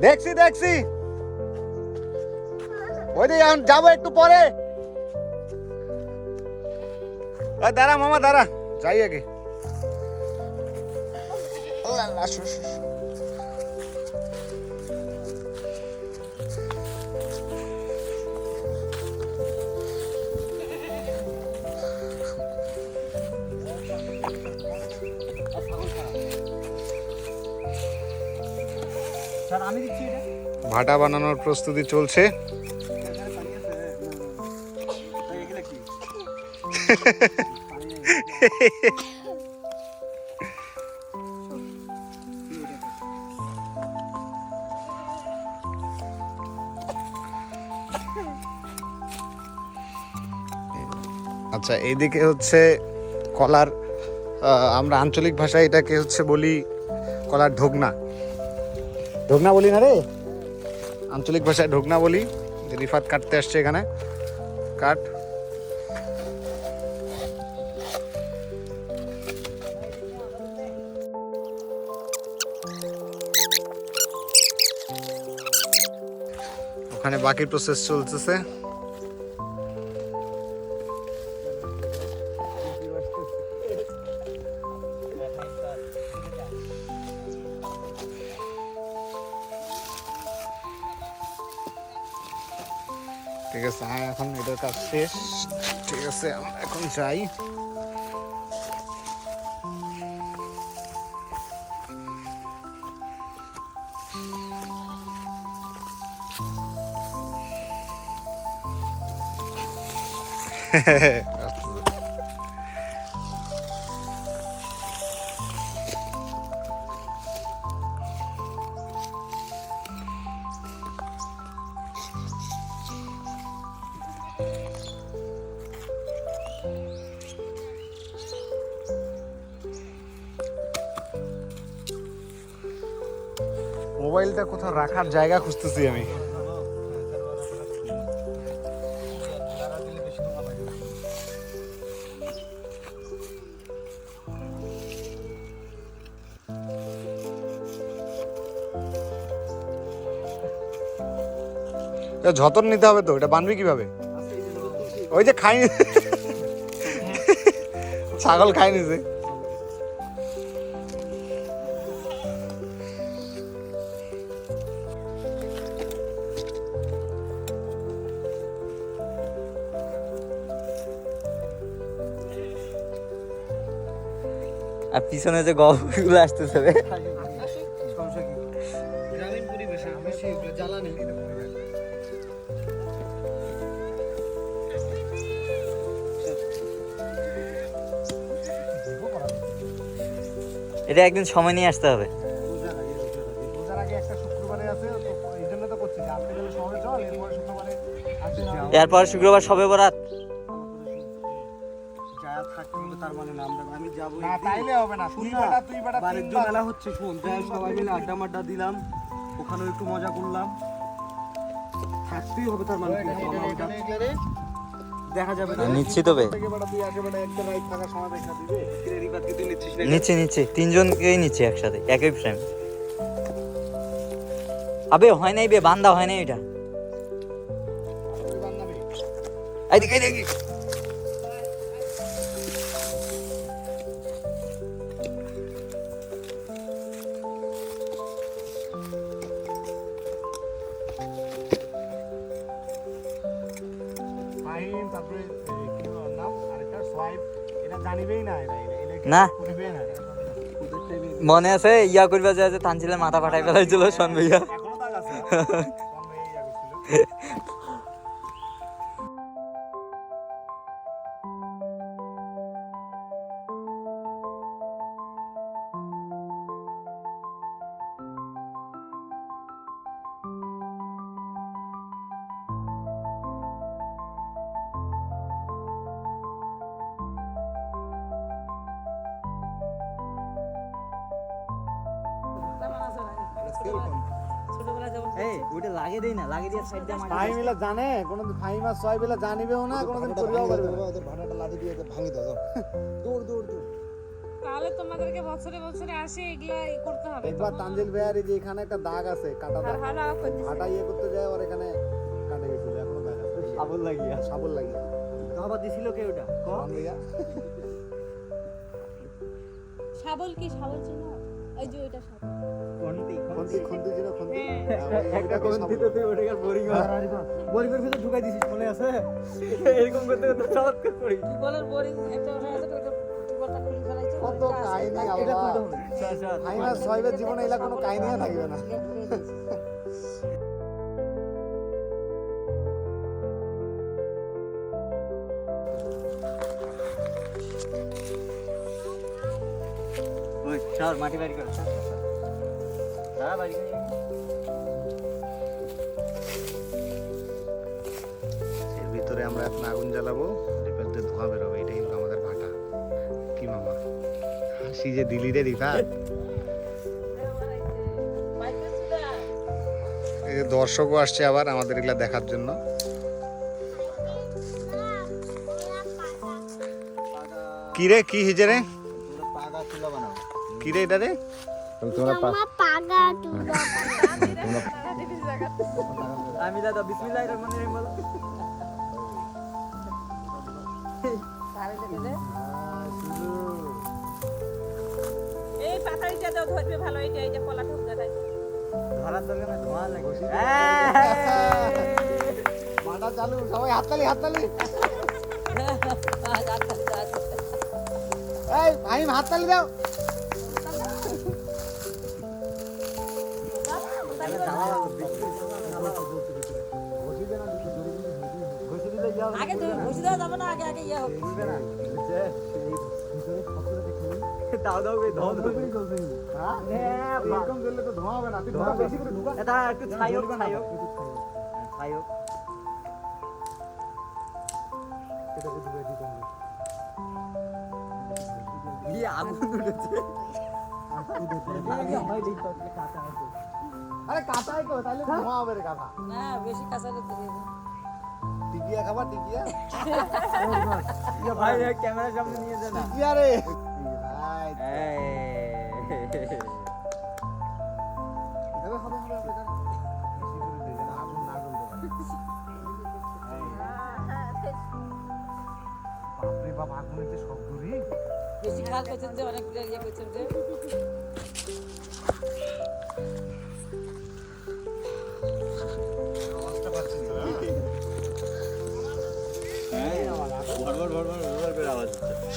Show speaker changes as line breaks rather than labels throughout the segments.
দেখছি দেখছি। ওই দিকে যাব একটু পরে। দাঁড়া মামা দাঁড়া। যাই আগে। আল্লাহ, ভাটা বানানোর প্রস্তুতি চলছে। আচ্ছা এইদিকে হচ্ছে কলার আমরা আঞ্চলিক ভাষায় এটাকে হচ্ছে বলি কলার ঢোকনা। ঢোকনা বলি না রে? আঞ্চলিক ভাষায় ঢোকনা বলি। রিফাত কাটতে আসছে এখানে। কাট। ওখানে বাকি প্রসেস চলতেছে। ঠিক আছে আয় এখন এটার কাজ শেষ ঠিক আছে আমরা এখন যাই মোবাইলটা কোথাও রাখার জায়গা খুঁজতেছি আমি। যতন নিতে হবে তো, এটা বানবি কীভাবে? ওই যে খাই ছাগল খাই নিছে
পিছনে যে গল্পগুলো আসতেছে এটা একদিন সময় নিয়ে আসতে হবে।
রোজার শুক্রবার একটা শুক্রবারে
তার মানে নাম দেবো আমি যাব
না তাইলে হবে না তুই
না,
বেটা তুই বেটা
বাণিজ্য মেলা হচ্ছে শুন যাই সবাই মিলে আড্ডা মাড্ডা দিলাম ওখানেও একটু মজা করলাম। থাকতেই হবে তার মানে কি? দেখা যাবে না।
নিচ্ছি তবে।
না
নিচ্ছি নিচ্ছি তিনজনকেই নিচ্ছি একসাথে একই ফ্রেম আবে হয় নাই বে বান্দা হয় নাই এটা। এইদিকে এইদিকে
না
মনে আছে ইয়া করবা যায় যে তানছিলের মাথা ফাটাই ফেলাইছিল শোন ভাইয়া
এই করছিল
এই ওটা লাগিয়ে দেই না লাগিয়ে দিয়ে সাইড দিয়ে
ফাহিম এলা জানে কোনদিন ফাহিম আর সোয়াইব এলা জানিবেও না কোনদিন করবেও পারবে না।
ভাড়াটা লাঠি দিয়ে ভাঙি দাও দৌড় দৌড় দৌড়
তাহলে
তাহলে তোমাদেরকে বছরে বছরে আসে এগুলা করতে হবে
একবার তানজিল ভাইয়ার এই যে এখানে একটা দাগ আছে কাটা দাগ। ইয়ে করতে যায় আর এখানে কাটে গেছিল এখনও দাগ আছে।
সাবল লাগিয়া।
সাবল
দিছিল কে ওটা?
কম ভাইয়া।
শাবল কি শাবল ছিল? ওই যে ওইটা শাবল
খন্তি খন্তি ছিল খন্তি
একটা কোনটি তো তুই ওটাকে বোরিং বোরিং এর ভিতর ঢুকাই দিছিস মনে আছে? এরকম করতে করতে চমৎকার করি।
টিউবওয়েলের বোরিং একটা ওঠা আছে ওটা টিউবওয়েলটা খুলে ফেলাইছে।
কত কাহিনী আল্লাহ ফাইনাল সাহেবের জীবনে এলা কোনো কাহিনী থাকবে না।
ওই চল মাটি বাড়ি কর।
এর ভিতরে আমরা এখন আগুন জ্বালাবো রিপেলতে ধোঁয়া বেরোবে এটাই হলো আমাদের ভাটা। কি মামা? হাসি যে দিলি রে রিফাত এই যে দর্শকও আসছে আবার আমাদের এগুলা দেখার জন্য। কি রে কি হিজে রে?
পাগা তুলা বানাও।
কি রে এটা রে? তোমরা
আমি দাদা বিসমিল্লাহির রহমানির রহিম বলো
এই পাতারিটা দাও ধরবে ভালো এটা যে কলা ঠোকা থাকে
ধরার দরকার না ধোঁয়া লাগে
হাততালি হাততালি এই, ভাই, হাততালি দাও।
আগে তুমি ঘুষি দেওয়া যাবে না আগে আগে ইয়ে হবে
দাও দাও করে দাও দাও।
হ্যাঁ এরকম করলে তো ধোঁয়া হবে না তুই ধোঁয়া বেশি করে ঢুকা
এটা একটু ছাই হোক ছাই হোক। ছাই হোক। কি আগুন উঠেছে
আরে কাঁচাই তো তাহলে ধোঁয়া হবে রে কাঁচা
না বেশি কাঁচা করতে দেবে
টিকিয়া খাবার টিকিয়া?
ভাই ক্যামেরার সামনে নিয়ে যা না।
টিকিয়া রে। বাপরে বাপ আগুনের যে শব্দ রে
বেশি খাল করছেন যে অনেক ইয়ে করছেন যে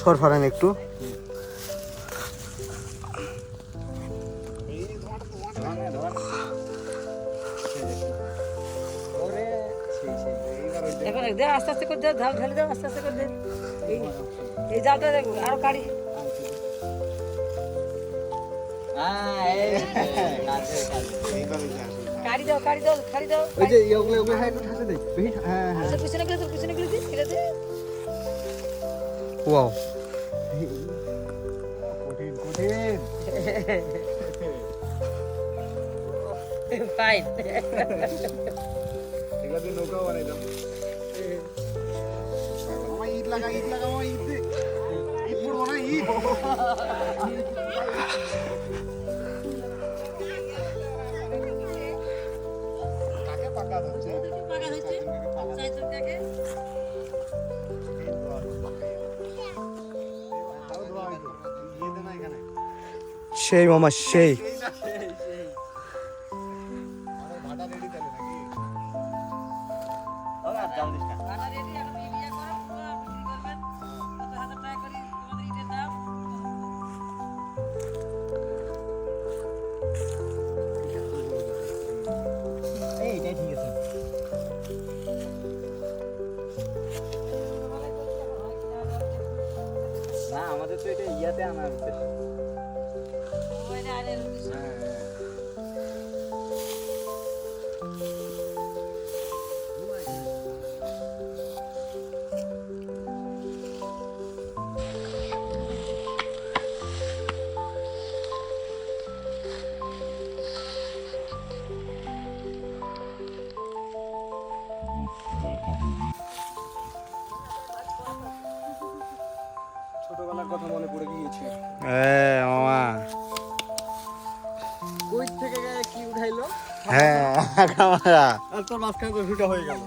সর ফারেন একটু।
এখন দে আস্তে আস্তে করে দে ঢাল ঢালে দাও আস্তে আস্তে করে দে। এই এই জালটা দেখো আরও কাড়ি।
হ্যাঁ এই কাছে কাছে।
এইভাবে আসে
কাড়ি দাও কাড়ি দাও কাড়ি দাও।
ওই যে ইয়োগুলো ওগুলো হ্যাঁ একটু ঠাসে দে হ্যাঁ হ্যাঁ।
আচ্ছা পিছনে গেলে তো পিছনে গেলে দিস এটা দে।
ওয়াও। কঠিন কঠিন।
ফাইন
এগুলা দিয়ে নৌকাও বানাইলাম। আমার ঈদ লাগা ঈদ লাগা আমার
সেই মামা সেই।
আরে ভাটা
কথা মনে পড়ে গিয়েছে।
হ্যাঁ মামা।
কই থেকে কি উঠাইলো?
হ্যাঁ কামারা
আর তোর মাঝখানে তো শুটা হয়ে গেল।